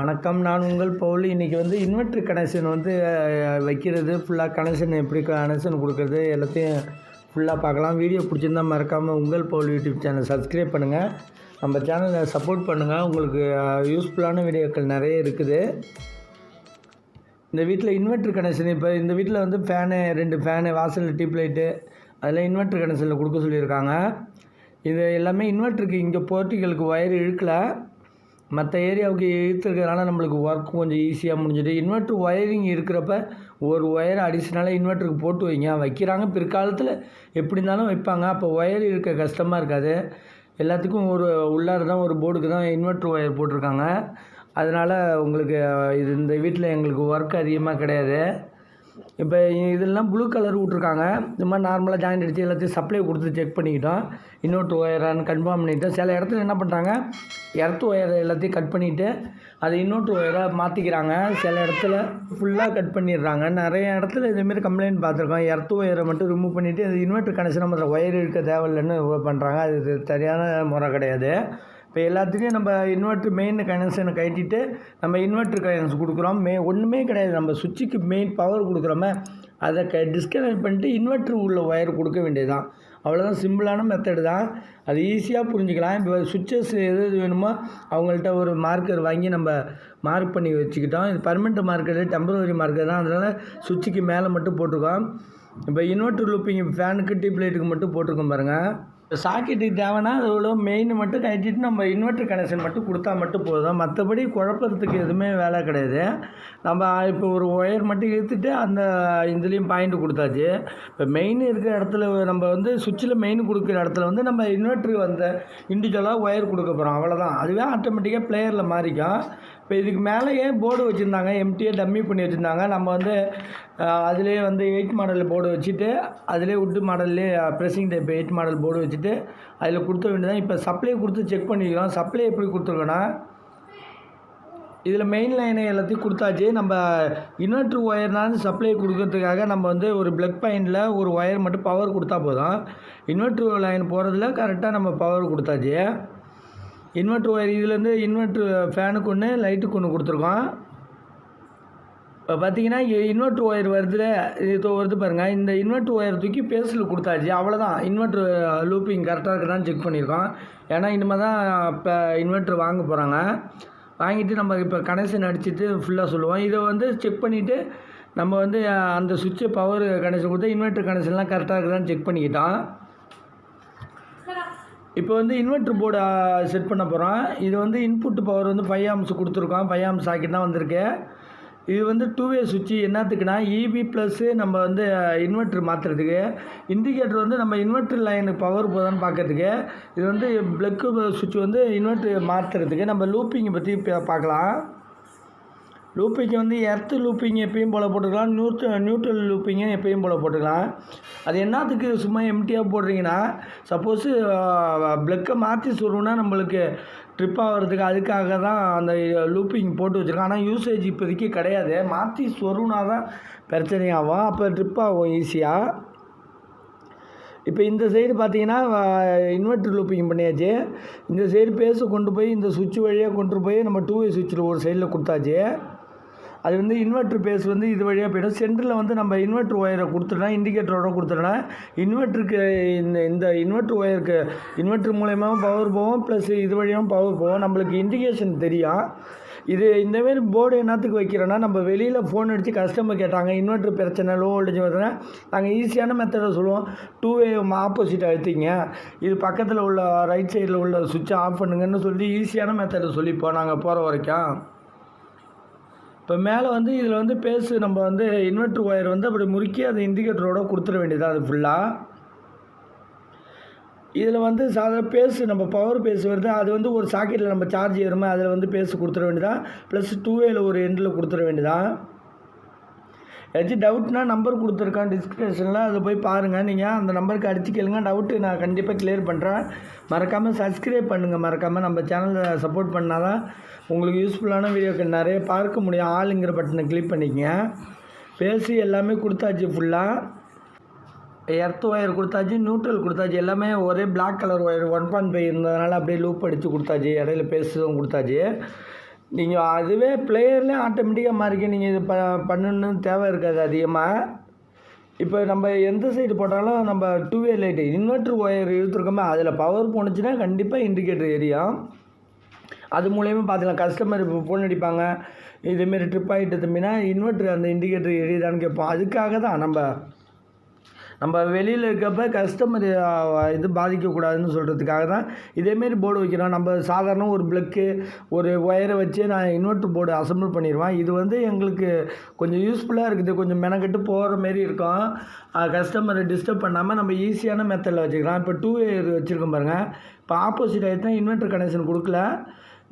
வணக்கம். நான் உங்கள் பவுல். இன்றைக்கி வந்து இன்வெர்ட்ரு கனெக்ஷன் வந்து வைக்கிறது. ஃபுல்லாக கனெக்ஷன் எப்படி கனெக்ஷன் கொடுக்குறது எல்லாத்தையும் ஃபுல்லாக பார்க்கலாம். வீடியோ பிடிச்சிருந்தா மறக்காமல் உங்கள் பவுல் யூடியூப் சேனல் சப்ஸ்கிரைப் பண்ணுங்கள் நம்ம சேனலை சப்போர்ட் பண்ணுங்கள் உங்களுக்கு யூஸ்ஃபுல்லான வீடியோக்கள் நிறைய இருக்குது. இந்த வீட்டில் இன்வெர்ட்ரு கனெக்ஷன் இப்போ இந்த வீட்டில் வந்து ஃபேனு ரெண்டு ஃபேனு வாசல் டியூப் லைட்டு அதெல்லாம் இன்வெர்ட்ரு கனெக்ஷனில் கொடுக்க சொல்லியிருக்காங்க. இது எல்லாமே இன்வெர்ட்ருக்கு இங்கே போர்ட்டிகளுக்கு ஒயர் இழுக்கலை. மற்ற ஏரியாவுக்கு இழுத்துருக்கிறதுனால நம்மளுக்கு ஒர்க் கொஞ்சம் ஈஸியாக முடிஞ்சுது. இன்வெர்ட்ரு ஒயரிங் இருக்கிறப்ப ஒரு ஒயர் அடிஷ்னலாக இன்வெர்ட்டருக்கு போட்டு வைங்க. வைக்கிறாங்க. பிற்காலத்தில் எப்படி இருந்தாலும் வைப்பாங்க. அப்போ ஒயர் இருக்க கஷ்டமாக இருக்காது. எல்லாத்துக்கும் ஒரு உள்ளார தான் ஒரு போர்டுக்கு தான் இன்வெர்ட்ரு ஒயர் போட்டிருக்காங்க. அதனால் உங்களுக்கு இது இந்த வீட்டில் எங்களுக்கு ஒர்க் அதிகமாக கிடையாது. இப்போ இதெல்லாம் ப்ளூ கலர் விட்ருக்காங்க இந்த மாதிரி நார்மலாக ஜாயிண்ட் அடித்து எல்லாத்தையும் சப்ளை கொடுத்து செக் பண்ணிக்கிட்டோம். இன்னொரு ஒயரான்னு கன்ஃபார்ம் பண்ணிட்டோம். சில இடத்துல என்ன பண்ணுறாங்க எர்த்து ஒயரை எல்லாத்தையும் கட் பண்ணிவிட்டு அதை இன்னொரு ஒயராக மாற்றிக்கிறாங்க சில இடத்துல ஃபுல்லாக கட் பண்ணிடுறாங்க. நிறைய இடத்துல இதேமாரி கம்ப்ளைண்ட் பார்த்துருக்கோம். எர்த்து ஒயரை மட்டும் ரிமூவ் பண்ணிவிட்டு அது இன்வெர்ட்டர் கனெக்ஷன் நம்ம ஒயர் இருக்க தேவையில்லைன்னு பண்ணுறாங்க அது சரியான முறை கிடையாது. இப்போ எல்லாத்துக்கும் நம்ம இன்வெர்ட்ரு மெயின் கனெக்ஷனை கட்டிட்டு நம்ம இன்வெர்ட்ரு கனெக்ஷன் கொடுக்குறோம். மே ஒன்றுமே கிடையாது. நம்ம சுவிட்சுக்கு மெயின் பவர் கொடுக்குறோமே அதை க டிஸ்கனெக்ட் பண்ணிட்டு இன்வெர்ட்ரு உள்ள ஒயர் கொடுக்க வேண்டியதுதான். அவ்வளோதான் சிம்பிளான மெத்தடு தான். அது ஈஸியாக புரிஞ்சுக்கலாம். இப்போ சுவிட்சஸ் எது எது வேணுமோ அவங்கள்ட்ட ஒரு மார்க்கர் வாங்கி நம்ம மார்க் பண்ணி வச்சுக்கிட்டோம். இது பர்மனெண்ட் மார்க்கர் டெம்பரவரி மார்க்கர் தான். அதனால் சுவிட்சுக்கு மேலே மட்டும் போட்டிருக்கோம். இப்போ இன்வெர்ட்ரு லூப்பிங் ஃபேனுக்கு டியூப் லைட்டுக்கு மட்டும் போட்டிருக்கோம் பாருங்கள் சாக்கெட்டுக்கு தேவைன்னா அதோட மெயின் மட்டும் கட்டிட்டு நம்ம இன்வெர்ட்ரு கனெக்ஷன் மட்டும் கொடுத்தா மட்டும் போதும். மற்றபடி குழப்பறதுக்கு எதுவுமே வேலை கிடையாது. நம்ம இப்போ ஒரு ஒயர் மட்டும் இழுத்துட்டு அந்த இதுலேயும் பாயிண்ட் கொடுத்தாச்சு. இப்போ மெயின் இருக்கிற இடத்துல நம்ம வந்து சுவிட்சில் மெயின் கொடுக்குற இடத்துல வந்து நம்ம இன்வெர்ட்ரு வந்த இண்டிவிஜுவலாக ஒயர் கொடுக்க போகிறோம் அவ்வளோதான் அதுவே ஆட்டோமேட்டிக்காக பிளேயரில் மாறிக்கும். இப்போ இதுக்கு மேலே ஏன் போர்டு வச்சுருந்தாங்க? எம்டிஏ டம்மி பண்ணி வச்சுருந்தாங்க. நம்ம வந்து அதிலே வந்து எயிட் மாடல் போர்டு வச்சுட்டு அதிலே உட்டு மாடல்லே pressing type eight model board வச்சுட்டு அதில் கொடுத்த வேண்டியதான் இப்போ சப்ளை கொடுத்து செக் பண்ணிக்கலாம் சப்ளை எப்படி கொடுத்துருக்கோன்னா இதில் மெயின் லைனை எல்லாத்தையும் கொடுத்தாச்சு. நம்ம இன்வெர்ட்ரு ஒயர்னாலும் சப்ளை கொடுக்கறதுக்காக நம்ம வந்து ஒரு பிளக் பாயிண்டில் ஒரு ஒயர் மட்டும் பவர் கொடுத்தா போதும். இன்வெர்ட்ரு லைன் போகிறதுல கரெக்டாக நம்ம பவர் கொடுத்தாச்சு. இன்வெர்ட்ரு ஒயர் இதுலேருந்து இன்வெர்ட்ரு ஃபேனுக்கு ஒன்று லைட்டுக்கு ஒன்று கொடுத்துருக்கோம். இப்போ பார்த்தீங்கன்னா இன்வெர்ட்ரு ஒயர் வருதுல இது வருது பாருங்கள் இந்த இன்வெர்ட்ரு ஒயர் தூக்கி பேஸில் கொடுத்தாச்சு. அவ்வளோதான் இன்வெர்ட்ரு லூப்பிங் கரெக்டாக இருக்குதான்னு செக் பண்ணியிருக்கோம். ஏன்னா இனிமேல் தான் இப்போ இன்வெர்ட்ரு வாங்க போகிறாங்க வாங்கிட்டு நம்ம இப்போ கனெக்ஷன் அடிச்சுட்டு ஃபுல்லாக சொல்லுவோம். இதை வந்து செக் பண்ணிவிட்டு நம்ம வந்து அந்த சுவிட்சு பவர் கனெக்ஷன் கொடுத்து இன்வெர்ட்ரு கனெக்ஷன்லாம் கரெக்டாக இருக்குதான்னு செக் பண்ணிக்கிட்டோம். இப்போ வந்து இன்வெர்ட்ரு போர்டு செட் பண்ண போகிறோம் இது வந்து இன்புட் பவர் வந்து ஃபைவ் ஆம்ஸ் கொடுத்துருக்கோம். ஃபைவ் ஆம்ஸ் சாக்கெட் தான் வந்திருக்கு. இது வந்து டூ வே சுவிட்சு என்னத்துக்குன்னா இபி ப்ளஸ்ஸு நம்ம வந்து இன்வெர்ட்ரு மாற்றுறதுக்கு இண்டிகேட்டர் வந்து நம்ம இன்வெர்ட்ரு லைனுக்கு பவர் போதான்னு பார்க்கறதுக்கு இது வந்து ப்ளக்கு சுவிட்ச் வந்து இன்வெர்ட்ரு மாற்றுறதுக்கு நம்ம லூப்பிங்கை பற்றி இப்போ பார்க்கலாம். லூப்பிங் வந்து எர்த்து லூப்பிங் எப்பயும் போல் போட்டுக்கலாம் நியூட் நியூட்ரல் லூப்பிங்கு எப்பயும் போல் போட்டுக்கலாம். அது என்னத்துக்கு சும்மா எம்டியாக போடுறீங்கன்னா சப்போஸ் ப்ளக்கை மாற்றி சொல்லணும்னா நம்மளுக்கு ட்ரிப் ஆகிறதுக்கு அதுக்காக தான் அந்த லூப்பிங் போட்டு வச்சுருக்கோம். ஆனால் யூசேஜ் இப்போதைக்கு கிடையாது. மாற்றி சொருனா தான் பிரச்சனையாகும். அப்போ ட்ரிப் ஆகும் ஈஸியாக இப்போ இந்த சைடு பார்த்தீங்கன்னா இன்வெர்ட்ரு லூப்பிங் பண்ணியாச்சு. இந்த சைடு பேஸை கொண்டு போய் இந்த சுவிட்ச் வழியாக கொண்டு போய் நம்ம டூ வே சுவிட்சில் ஒரு சைடில் கொடுத்தாச்சு. அது வந்து இன்வெர்ட்ரு பேஸ் வந்து இது வழியாக போய்டும். சென்டரில் வந்து நம்ம இன்வெர்ட்ரு ஒயரை கொடுத்துட்டோம்னா இண்டிகேட்டரோட கொடுத்துட்டோம்னா இன்வெர்ட்ருக்கு இந்த இந்த இன்வெர்ட்ரு ஒயருக்கு இன்வெர்ட்ரு மூலயமாவும் பவர் போவோம் ப்ளஸ் இது வழியாகவும் பவர் போவோம் நம்மளுக்கு இண்டிகேஷன் தெரியும். இது இந்தமாரி போர்டு என்னத்துக்கு வைக்கிறோன்னா நம்ம வெளியில் ஃபோன் அடித்து கஸ்டமர் கேட்டாங்க இன்வெர்ட்ரு பிரச்சனை லோ வோல்டேஜ் பிரச்சனை நாங்கள் ஈஸியான மெத்தடை சொல்லுவோம். டூ வே ஆப்போசிட் அழுத்திங்க இது பக்கத்தில் உள்ள ரைட் சைடில் உள்ள சுவிட்சை ஆஃப் பண்ணுங்கன்னு சொல்லி ஈஸியான மெத்தடை சொல்லிப்போம் நாங்கள் போகிற வரைக்கும். இப்போ மேலே வந்து இதில் வந்து பேஸு நம்ம வந்து இன்வெர்ட்ரு ஒயர் வந்து அப்படி முறுக்கி அது இண்டிகேட்டரோட கொடுத்துட வேண்டியதாக அது ஃபுல்லாக இதில் வந்து சாதாரண பேஸு நம்ம பவர் பேஸ் வருது அது வந்து ஒரு சாக்கெட்டில் நம்ம சார்ஜ் ஏறுமா அதில் வந்து பேஸு கொடுத்துட வேண்டியதான் ப்ளஸ் டூ வேல ஒரு எண்டில் கொடுத்துட வேண்டியதான் ஏதாச்சும் டவுட்னா நம்பர் கொடுத்துருக்கான் டிஸ்கிரிப்ஷனில் அதை போய் பாருங்கள் நீங்கள் அந்த நம்பருக்கு அடிச்சு கேளுங்க. டவுட்டு நான் கண்டிப்பாக கிளியர் பண்ணுறேன் மறக்காமல் சப்ஸ்கிரைப் பண்ணுங்கள் மறக்காமல் நம்ம சேனலை சப்போர்ட் பண்ணால் தான் உங்களுக்கு யூஸ்ஃபுல்லான வீடியோக்கள் நிறைய பார்க்க முடியும். ஆளுங்கிற பட்டனை கிளிக் பண்ணிக்கங்க. பேசி எல்லாமே கொடுத்தாச்சு ஃபுல்லாக எர்த் ஒயர் கொடுத்தாச்சு நியூட்ரல் கொடுத்தாச்சு. எல்லாமே ஒரே black colour wire one point five இருந்ததுனால அப்படியே லூப் அடித்து கொடுத்தாச்சு. இடையில பேசும் கொடுத்தாச்சு. நீங்கள் அதுவே பிளேயர்லேயே ஆட்டோமேட்டிக்காக மாறிக்க நீங்கள் இது ப பண்ணணும்னு தேவை இருக்காது அதிகமாக இப்போ நம்ம எந்த சைடு போட்டாலும் நம்ம two way light inverter wire இழுத்துருக்கோமே அதில் பவர் போணுச்சுன்னா கண்டிப்பாக இண்டிகேட்டர் எரியும் அது மூலயமா பார்த்துக்கலாம் கஸ்டமர் இப்போ ஃபோன் அடிப்பாங்க இதேமாரி ட்ரிப் ஆகிட்டு தம்பினா இன்வெர்ட்ரு அந்த இண்டிகேட்டர் எரியுதான்னு கேட்போம். அதுக்காக தான் நம்ம நம்ம வெளியில் இருக்கப்ப கஸ்டமர் இது பாதிக்கக்கூடாதுன்னு சொல்கிறதுக்காக தான் இதேமாரி போர்டு வைக்கிறோம் நம்ம சாதாரண ஒரு ப்ளக்கு ஒரு ஒயரை வச்சு நான் இன்வெர்ட்ரு போர்டு அசம்பிள் பண்ணிடுவேன் இது வந்து எங்களுக்கு கொஞ்சம் யூஸ்ஃபுல்லாக இருக்குது. கொஞ்சம் மெனக்கெட்டு போகிற மாரி இருக்கும். கஸ்டமரை டிஸ்டர்ப் பண்ணாமல் நம்ம ஈஸியான மெத்தடில் வச்சுக்கலாம். இப்போ டூ வேர் வச்சுருக்கோம் பாருங்கள் இப்போ ஆப்போசிட் ஆகிட்டு இன்வெர்ட்டர் கனெக்ஷன் கொடுக்கல.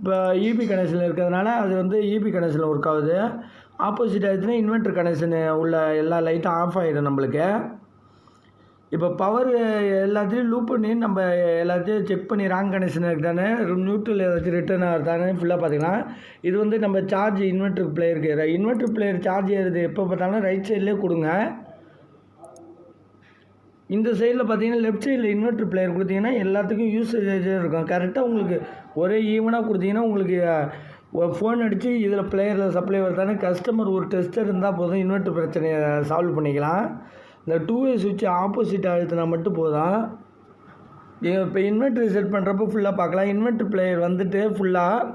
இப்போ இபி கனெக்ஷன் இருக்கிறதுனால அது வந்து இபி கனெக்ஷனில் ஒர்க் ஆகுது. ஆப்போசிட் ஆகிடுச்சுன்னா இன்வெர்ட்ரு கனெக்ஷனு உள்ள எல்லா லைட்டும் ஆஃப் ஆகிடும் நம்மளுக்கு. இப்போ பவர் எல்லாத்தையும் லூப் பண்ணி நம்ம எல்லாத்தையும் செக் பண்ணி ராங் கனெக்ஷன் இருக்குதானே நியூட்ரல் ஏதாச்சும் ரிட்டர்ன் ஆகுதானே ஃபுல்லாக பார்த்துக்கலாம் இது வந்து நம்ம சார்ஜ் இன்வெர்ட்ரு பிளேயருக்கு இன்வெர்ட்ரு பிளேயர் சார்ஜ் ஏறுது எப்போ பார்த்தாலும் ரைட் சைட்லேயே கொடுங்க. இந்த சைடில் பார்த்தீங்கன்னா லெஃப்ட் சைடில் இன்வெர்ட்ரு பிளேயர் கொடுத்தீங்கன்னா எல்லாத்துக்கும் யூசேஜ் இருக்கும். கரெக்டாக உங்களுக்கு ஒரே ஈவனாக கொடுத்தீங்கன்னா உங்களுக்கு ஃபோன் அடித்து இதில் பிளேயரில் சப்ளை வருதானே கஸ்டமர் ஒரு டெஸ்டர் இருந்தால் போதும் இன்வெர்ட்ரு பிரச்சனையை சால்வ் பண்ணிக்கலாம். இந்த டூவே சுவிட்ச் ஆப்போசிட் அழுத்தினா மட்டும் போதும் இப்போ இன்வெர்ட்ரு செட் பண்ணுறப்போ ஃபுல்லாக பார்க்கலாம் இன்வெர்ட்ரு பிளேயர் வந்துட்டு ஃபுல்லாக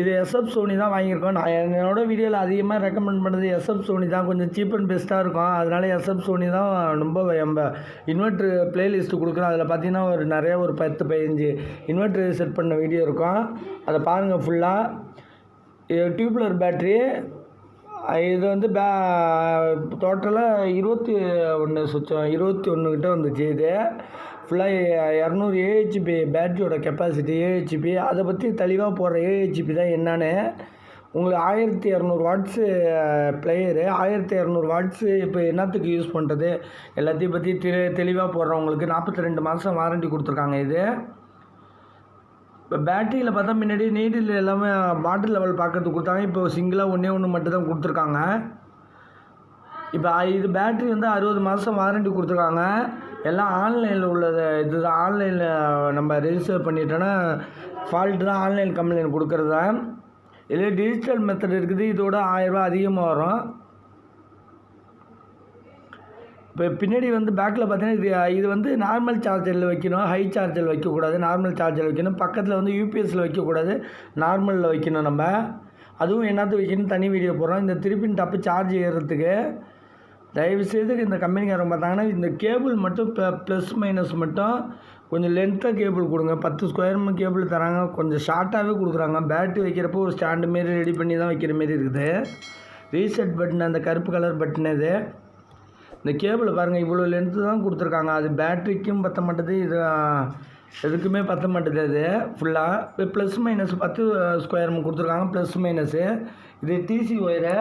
இது எஸ்எஃப் சோனி தான் வாங்கியிருக்கோம். நான் என்னோட வீடியோவில் அதிகமாக ரெக்கமெண்ட் பண்ணுறது எஸ்எஃப் சோனி தான். கொஞ்சம் சீப் அண்ட் பெஸ்ட்டாக இருக்கும். அதனால் எஸ்எஃப் சோனி தான் ரொம்ப நம்ம இன்வெர்ட்ரு ப்ளேலிஸ்ட்டு கொடுக்குறோம். அதில் பார்த்தீங்கன்னா ஒரு நிறையா ஒரு பத்து பதினஞ்சு இன்வெர்ட்ரு செட் பண்ண வீடியோ இருக்கும். அதை பாருங்கள் ஃபுல்லாக இது டியூப்லர் பேட்ரி இது வந்து பே டோட்டலாக இருபத்தி ஒன்று சுச்சம் இருபத்தி ஒன்று கிட்ட வந்துச்சு இது. ஃபுல்லாக இரநூறு ஏஹெச்பி பேட்டரியோட கெப்பாசிட்டி ஏஹெச்பி அதை பற்றி தெளிவாக போடுற ஏஹெச்பி தான் என்னன்னு. உங்களுக்கு ஆயிரத்தி இரநூறு வாட்ஸு ப்ளேயரு ஆயிரத்தி இரநூறு வாட்ஸு இப்போ என்னத்துக்கு யூஸ் பண்ணுறது எல்லாத்தையும் பற்றி தெளிவாக போடுறவங்களுக்கு நாற்பத்தி ரெண்டு மாதம் வாரண்டி கொடுத்துருக்காங்க இது. இப்போ பேட்டரியில் பார்த்தா முன்னாடி நீடில் எல்லாமே வாட்டர் லெவல் பார்க்கறதுக்கு கொடுத்தாங்க. இப்போ சிங்கிளாக ஒன்றே ஒன்று மட்டும் தான் கொடுத்துருக்காங்க. இப்போ இது பேட்ரி வந்து அறுபது மாதம் வாரண்டி கொடுத்துருக்காங்க. எல்லாம் ஆன்லைனில் உள்ளது. இதுதான் ஆன்லைனில் நம்ம ரெஜிஸ்டர் பண்ணிட்டோன்னா ஃபால்ட்டு தான் ஆன்லைன் கம்ப்ளைண்ட் கொடுக்குறது. தான் இதில் டிஜிட்டல் மெத்தட் இருக்குது. இதோட ஆயிரரூபா அதிகமாக வரும். இப்போ பின்னாடி வந்து பேக்கில் பார்த்தீங்கன்னா இது இது வந்து நார்மல் சார்ஜரில் வைக்கணும் ஹை சார்ஜரில் வைக்கக்கூடாது நார்மல் சார்ஜர் வைக்கணும். பக்கத்தில் வந்து யூபிஎஸ்சில் வைக்கக்கூடாது நார்மலில் வைக்கணும் நம்ம. அதுவும் என்னத்து வைக்கணும் தனி வீடியோ போடுறோம். இந்த திருப்பின் டப்பு சார்ஜ் ஏறுறதுக்கு தயவுசெய்து இந்த கம்பெனிக்காரங்க பார்த்தாங்கன்னா இந்த கேபிள் மட்டும் ப்ளஸ் மைனஸ் மட்டும் கொஞ்சம் லென்த்தாக கேபிள் கொடுங்க. பத்து ஸ்கொயர் கேபிள் தராங்க. கொஞ்சம் ஷார்ட்டாகவே கொடுக்குறாங்க. பேட்ரி வைக்கிறப்போ ஒரு ஸ்டாண்டு மாரி ரெடி பண்ணி தான் வைக்கிற மாரி இருக்குது. ரீசெட் பட்டன் அந்த கருப்பு கலர் பட்டன் இது இந்த கேபிளை பாருங்கள் இவ்வளோ லென்த்து தான் கொடுத்துருக்காங்க. அது பேட்ரிக்கும் பற்ற மாட்டேது இது எதுக்குமே பற்ற மாட்டேது அது ஃபுல்லாக ப்ளஸ் மைனஸ் பத்து ஸ்கொயர் கொடுத்துருக்காங்க ப்ளஸ் மைனஸு இது டிசி ஒயரு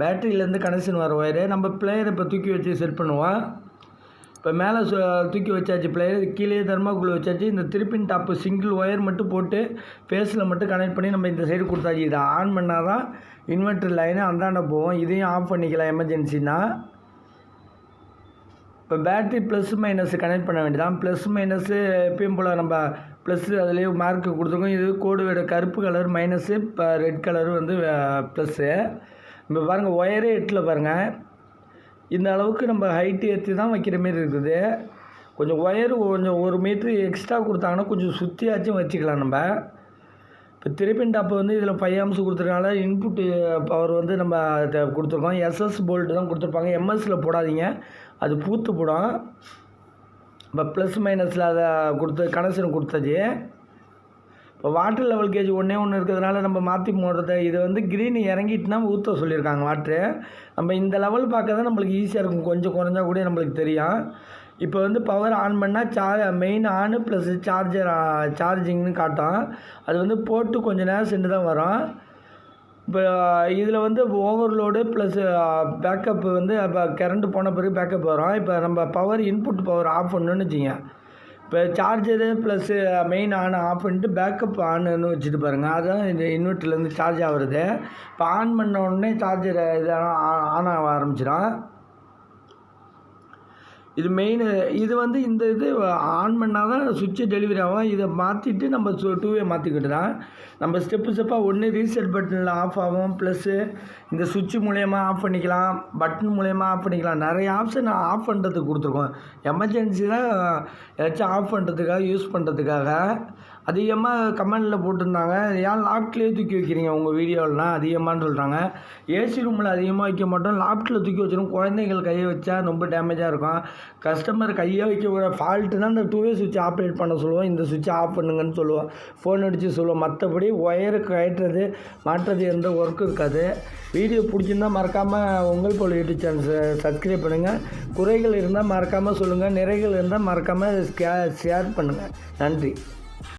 பேட்டரியிலேருந்து கனெக்ஷன் வர ஒயரு நம்ம பிளேயரை இப்போ தூக்கி வச்சு செட் பண்ணுவோம். இப்போ மேலே தூக்கி வச்சாச்சு பிளேயர் கீழே தர்மாக்குள்ளே வச்சாச்சு. இந்த திருப்பின் டாப்பு சிங்கிள் ஒயர் மட்டும் போட்டு ஃபேஸில் மட்டும் கனெக்ட் பண்ணி நம்ம இந்த சைடு கொடுத்தாச்சு. இதை ஆன் பண்ணால் தான் இன்வெர்ட்டர் லைனு அந்தாண்ட போவோம் இதையும் ஆஃப் பண்ணிக்கலாம் எமர்ஜென்சினா இப்போ பேட்ரி ப்ளஸ் மைனஸ் கனெக்ட் பண்ண வேண்டியதான் ப்ளஸ் மைனஸ்ஸு எப்பயும் போல் நம்ம ப்ளஸ்ஸு அதுலேயே மார்க்கு கொடுத்துருக்கோம். இது கோடுவோட கருப்பு கலர் மைனஸு இப்போ ரெட் கலர் வந்து ப்ளஸ்ஸு இப்போ பாருங்கள் ஒயரே எட்டில் பாருங்கள் இந்த அளவுக்கு நம்ம ஹைட்டு ஏற்றி தான் வைக்கிற மாரி இருக்குது. கொஞ்சம் ஒயர் கொஞ்சம் ஒரு மீட்ரு எக்ஸ்ட்ரா கொடுத்தாங்கன்னா கொஞ்சம் சுற்றியாச்சும் வச்சுக்கலாம் நம்ம. இப்போ திருப்பின் டாப்பு வந்து இதில் ஃபைவ் ஆம்ஸ் கொடுத்துருக்கனால இன்புட்டு பவர் வந்து நம்ம அதை கொடுத்துருக்கோம். எஸ்எஸ் போல்ட்டு தான் கொடுத்துருப்பாங்க. எம்எஸ்சில் போடாதீங்க. அது பூத்து போடும். இப்போ ப்ளஸ் மைனஸில் அதை கொடுத்து கனெக்ஷன் கொடுத்தது. இப்போ வாட்டர் லெவல் கேஜ் ஒன்றே ஒன்று இருக்கிறதுனால நம்ம மாற்றி போடுறது. இது வந்து க்ரீன் இறங்கிட்டுனா ஊற்ற சொல்லியிருக்காங்க வாட்ரு நம்ம இந்த லெவல் பார்க்க தான் நம்மளுக்கு ஈஸியாக இருக்கும். கொஞ்சம் குறைஞ்சா கூட நம்மளுக்கு தெரியும். இப்போ வந்து பவர் ஆன் பண்ணால் சார் மெயின் ஆனு ப்ளஸ் சார்ஜர் சார்ஜிங்னு காட்டும். அது வந்து போட்டு கொஞ்சம் நேரம் சென்று தான் வரும். இப்போ இதில் வந்து ஓவர்லோடு ப்ளஸ் பேக்கப் வந்து இப்போ கரண்ட்டு போன பிறகு பேக்கப் வரும். இப்போ நம்ம பவர் இன்புட் பவர் ஆஃப் பண்ணணும்னு வச்சுங்க இப்போ charger plus main on off பண்ணிட்டு பேக்கப் ஆன்னு வச்சுட்டு பாருங்கள் அதுதான் இந்த இன்வெர்ட்டர்லேருந்து சார்ஜ் ஆகுறது. இப்போ ஆன் பண்ண உடனே சார்ஜரை இதெல்லாம் ஆன் ஆக ஆரம்பிச்சிடும் இது மெயின் இது வந்து இந்த இது ஆன் பண்ணால் தான் சுவிட்சு டெலிவரி ஆகும். இதை மாற்றிட்டு நம்ம சு டூவே மாற்றிக்கிட்டு தான் நம்ம ஸ்டெப்பு ஸ்டெப்பாக ஒன்று ரீசெட் பட்டனில் ஆஃப் ஆகும். ப்ளஸ்ஸு இந்த சுவிட்சு மூலயமா ஆஃப் பண்ணிக்கலாம். பட்டன் மூலயமா ஆஃப் பண்ணிக்கலாம். நிறைய ஆப்ஷன் ஆஃப் பண்ணுறதுக்கு கொடுத்துருக்கோம். எமர்ஜென்சி தான் ஏதாச்சும் ஆஃப் பண்ணுறதுக்காக யூஸ் பண்ணுறதுக்காக அதிகமாக கமெண்டில் போட்டிருந்தாங்க. ஏன் லாப்ட்லேயே தூக்கி வைக்கிறீங்க உங்கள் வீடியோலாம் அதிகமானு சொல்கிறாங்க ஏசி ரூமில் அதிகமாக வைக்க மாட்டோம். லாப்டில் தூக்கி வச்சிடும் குழந்தைகள் கையை வச்சா ரொம்ப டேமேஜாக இருக்கும். கஸ்டமர் கையை வைக்க ஃபால்ட்டுனா இந்த டூவே சுவிட்ச் ஆப்ரேட் பண்ண சொல்லுவோம். இந்த சுவிட்ச் ஆஃப் பண்ணுங்கன்னு சொல்லுவோம். ஃபோன் அடித்து சொல்லுவோம். மற்றபடி ஒயரு கட்டுறது மாற்றுறது எந்த ஒர்க்கும் இருக்காது. வீடியோ பிடிச்சிருந்தா மறக்காமல் உங்கள் போல் யூடியூப் சேனல் சப்ஸ்கிரைப் பண்ணுங்கள் குறைகள் இருந்தால் மறக்காமல் சொல்லுங்கள் நிறைகள் இருந்தால் மறக்காமல் ஷேர் பண்ணுங்கள் நன்றி.